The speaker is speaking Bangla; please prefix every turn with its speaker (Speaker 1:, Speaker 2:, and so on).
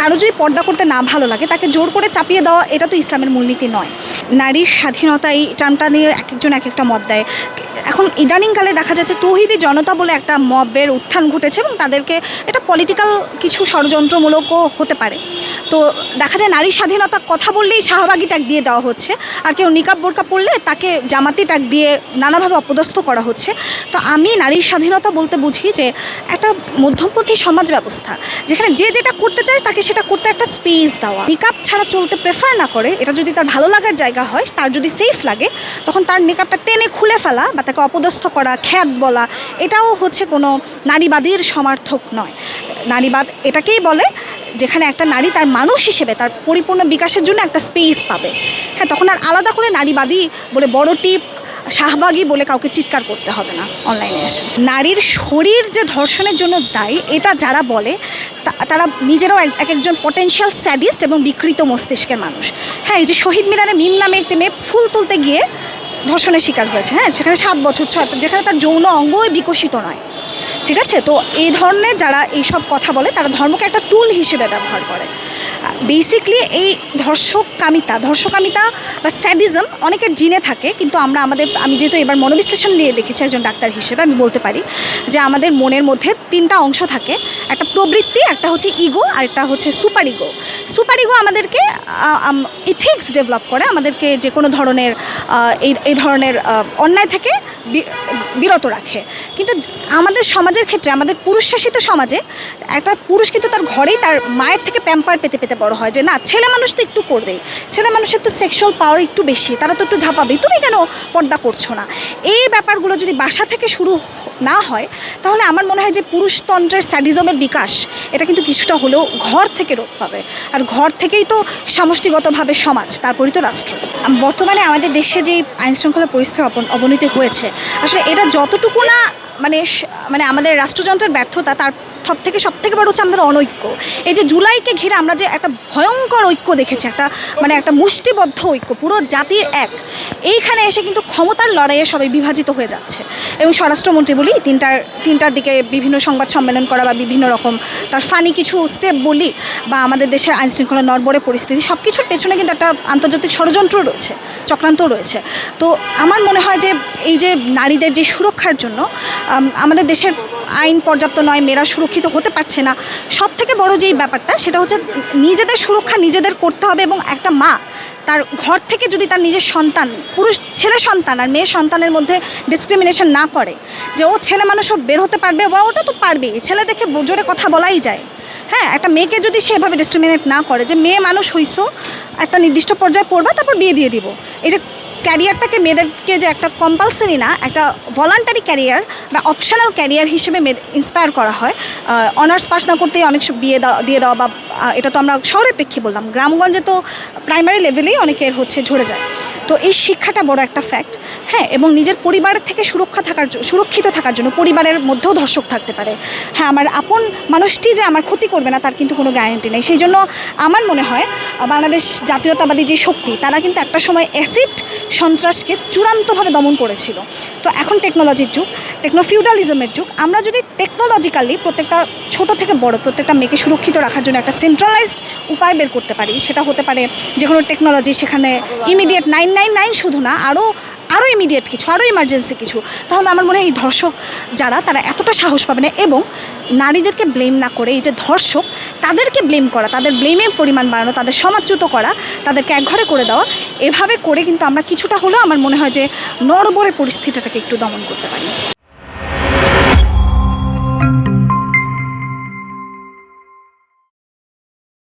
Speaker 1: কারও যদি পর্দা করতে না ভালো লাগে, তাকে জোর করে চাপিয়ে দেওয়া এটা তো ইসলামের মূলনীতি নয়। নারীর স্বাধীনতা এই টার্মটা নিয়ে এক একজন এক একটা মত দেয়। এখন ইদানিংকালে দেখা যাচ্ছে তৌহিদি জনতা বলে একটা মবের উত্থান ঘটেছে এবং তাদেরকে এটা পলিটিক্যাল কিছু ষড়যন্ত্রমূলকও হতে পারে। তো দেখা যায় নারীর স্বাধীনতা কথা বললেই শাহবাগি ট্যাগ দিয়ে দেওয়া হচ্ছে। আর কেউ নিকাব বোরকা পড়লে তাকে জামাতি ট্যাগ দিয়ে নানাভাবে অপদস্থ করা হচ্ছে। তো আমি নারীর স্বাধীনতা বলতে বুঝি যে একটা মধ্যমপন্থী সমাজ ব্যবস্থা, যেখানে যে যেটা করতে চায় তাকে সেটা করতে একটা স্পেস দেওয়া। নিকাব ছাড়া চলতে প্রেফার না করে, এটা যদি তার ভালো লাগার জায়গা হয়, তার যদি সেফ লাগে, তখন তার নিকাবটা টেনে খুলে ফেলা বা তাকে অপদস্থ করা, খ্যাত বলা, এটাও হচ্ছে কোনো নারীবাদীর সমার্থক নয়। নারীবাদ এটাকেই বলে যেখানে একটা নারী তার মানুষ হিসেবে, তার পরিপূর্ণ বিকাশের জন্য একটা স্পেস পাবে। হ্যাঁ তখন আর আলাদা করে নারীবাদী বলে বড় টিপ, শাহবাগী বলে কাউকে চিৎকার করতে হবে না অনলাইনে এসে। নারীর শরীর যে ধর্ষণের জন্য দায়ী, এটা যারা বলে তারা নিজেরাও এক এক একজন পটেনশিয়াল স্যাডিস্ট এবং বিকৃত মস্তিষ্কের মানুষ। হ্যাঁ এই যে শহীদ মিনারে মিম নামে একটি মেয়ে ফুল তুলতে গিয়ে ধর্ষণের শিকার হয়েছে হ্যাঁ? সেখানে সাত বছর ছয় যেখানে তার যৌন অঙ্গই বিকশিত নয়। ঠিক আছে? তো এই ধরনের যারা এইসব কথা বলে, তারা ধর্মকে একটা টুল হিসেবে ব্যবহার করে। বেসিকলি এই ধর্ষকামিতা ধর্ষকামিতা বা স্যাডিজম অনেকের জিনে থাকে, কিন্তু আমরা আমাদের, আমি যেহেতু এবার মনোবিশ্লেষণ নিয়ে লিখেছি একজন ডাক্তার হিসেবে, আমি বলতে পারি যে আমাদের মনের মধ্যে তিনটা অংশ থাকে। একটা প্রবৃত্তি, একটা হচ্ছে ইগো আর একটা হচ্ছে সুপার ইগো সুপার ইগো আমাদেরকে ইথিক্স ডেভেলপ করে, আমাদেরকে যে কোনো ধরনের এই ধরনের অন্যায় থেকে বিরত রাখে। কিন্তু আমাদের সমাজের ক্ষেত্রে, আমাদের পুরুষ শাসিত সমাজে একটা পুরুষ কিন্তু তার ঘরেই তার মায়ের থেকে প্যাম্পার পেতে পেতে বড় হয় যে, না, ছেলে মানুষ তো একটু করবেই। ছেলে মানুষের তো সেক্সুয়াল পাওয়ার একটু বেশি, তারা তো একটু ঝাঁপাবেই। তুমি কেন পর্দা করছ না? এই ব্যাপারগুলো যদি বাসা থেকে শুরু না হয়, তাহলে আমার মনে হয় যে পুরুষতন্ত্রের স্যাডিজমের বিকাশ, এটা কিন্তু কিছুটা হলেও ঘর থেকে রোধ পাবে। আর ঘর থেকেই তো সমষ্টিগতভাবে সমাজ, তারপরেই তো রাষ্ট্র। বর্তমানে আমাদের দেশে যে আইন শৃঙ্খলা পরিস্থিতির অবন- অবনতি হয়েছে, আসলে এটা যতটুকু না মানে মানে আমাদের রাষ্ট্রযন্ত্রের ব্যর্থতা তার সব থেকে সব থেকে বড় হচ্ছে আমাদের অনৈক্য। এই যে জুলাইকে ঘিরে আমরা যে একটা ভয়ঙ্কর ঐক্য দেখেছি, একটা মানে একটা মুষ্টিবদ্ধ ঐক্য, পুরো জাতির এক, এইখানে এসে কিন্তু ক্ষমতার লড়াইয়ে সবাই বিভাজিত হয়ে যাচ্ছে। এবং স্বরাষ্ট্রমন্ত্রী বলি, তিনটার তিনটার দিকে বিভিন্ন সংবাদ সম্মেলন করা বা বিভিন্ন রকম, তার ফানি কিছু স্টেপ বলি, বা আমাদের দেশের আইন শৃঙ্খলা নড়বড়ে পরিস্থিতি সব কিছুর পেছনে কিন্তু একটা আন্তর্জাতিক ষড়যন্ত্র রয়েছে চক্রান্ত রয়েছে। তো আমার মনে হয় যে, এই যে নারীদের যে সুরক্ষার জন্য আমাদের দেশের আইন পর্যাপ্ত নয়, মেয়েরা সুরক্ষিত হতে পারছে না। সব থেকে বড় যেই ব্যাপারটা, সেটা হচ্ছে নিজেদের সুরক্ষা নিজেদের করতে হবে এবং একটা মা তার ঘর থেকে যদি তার নিজের সন্তান, পুরুষ, ছেলে সন্তান আর মেয়ে সন্তানের মধ্যে ডিসক্রিমিনেশন না করে, যে ও ছেলে মানুষও বের হতে পারবে বা ওটা তো পারবেই। ছেলে দেখে জোরে কথা বলাই যায়। হ্যাঁ একটা মেয়েকে যদি সেভাবে ডিসক্রিমিনেট না করে, যে মেয়ে মানুষ হইছো, একটা নির্দিষ্ট পর্যায়ে পড়বা, তারপর বিয়ে দিয়ে দিব। এই যে ক্যারিয়ারটাকে মেয়েদেরকে যে একটা কম্পালসারি না, একটা ভলান্টারি ক্যারিয়ার বা অপশনাল ক্যারিয়ার হিসেবে মেয়েদের ইন্সপায়ার করা হয়। অনার্স পাস না করতেই অনেক বিয়ে দিয়ে দেওয়া বা এটা তো আমরা শহরের প্রেক্ষে বললাম। গ্রামগঞ্জে তো প্রাইমারি লেভেলেই অনেকের হচ্ছে ঝরে যায়। তো এই শিক্ষাটা বড় একটা ফ্যাক্ট হ্যাঁ এবং নিজের পরিবারের থেকে সুরক্ষা থাকার সুরক্ষিত থাকার জন্য পরিবারের মধ্যেও ধর্ষক থাকতে পারে। হ্যাঁ আমার আপন মানুষটি যে আমার ক্ষতি করবে না, তার কিন্তু কোনো গ্যারেন্টি নেই। সেই জন্য আমার মনে হয় বাংলাদেশ জাতীয়তাবাদী যে শক্তি, তারা কিন্তু একটা সময় অ্যাসিড সন্ত্রাসকে চূড়ান্তভাবে দমন করেছিল। তো এখন টেকনোলজির যুগ টেকনো ফিউডালিজমের যুগ। আমরা যদি টেকনোলজিক্যালি প্রত্যেকটা ছোট থেকে বড়, প্রত্যেকটা মেয়েকে সুরক্ষিত রাখার জন্য একটা সেন্ট্রালাইজড উপায় বের করতে পারি। সেটা হতে পারে যে কোনো টেকনোলজি সেখানে ইমিডিয়েট নাইন নাইন নাইন শুধু না আরও আরও ইমিডিয়েট কিছু আরও ইমার্জেন্সি কিছু। তাহলে আমার মনে হয় এই ধর্ষক যারা, তারা এতটা সাহস পাবে না এবং নারীদেরকে ব্লেম না করে এই যে ধর্ষক, তাদেরকে ব্লেম করা, তাদের ব্লেমের পরিমাণ বাড়ানো, তাদের সমাজচ্যুত করা, তাদেরকে একঘরে করে দেওয়া, এভাবে করে কিন্তু আমরা কিছুটা হলেও আমার মনে হয় যে নড়বড়ে পরিস্থিতিটাকে একটু দমন করতে পারি।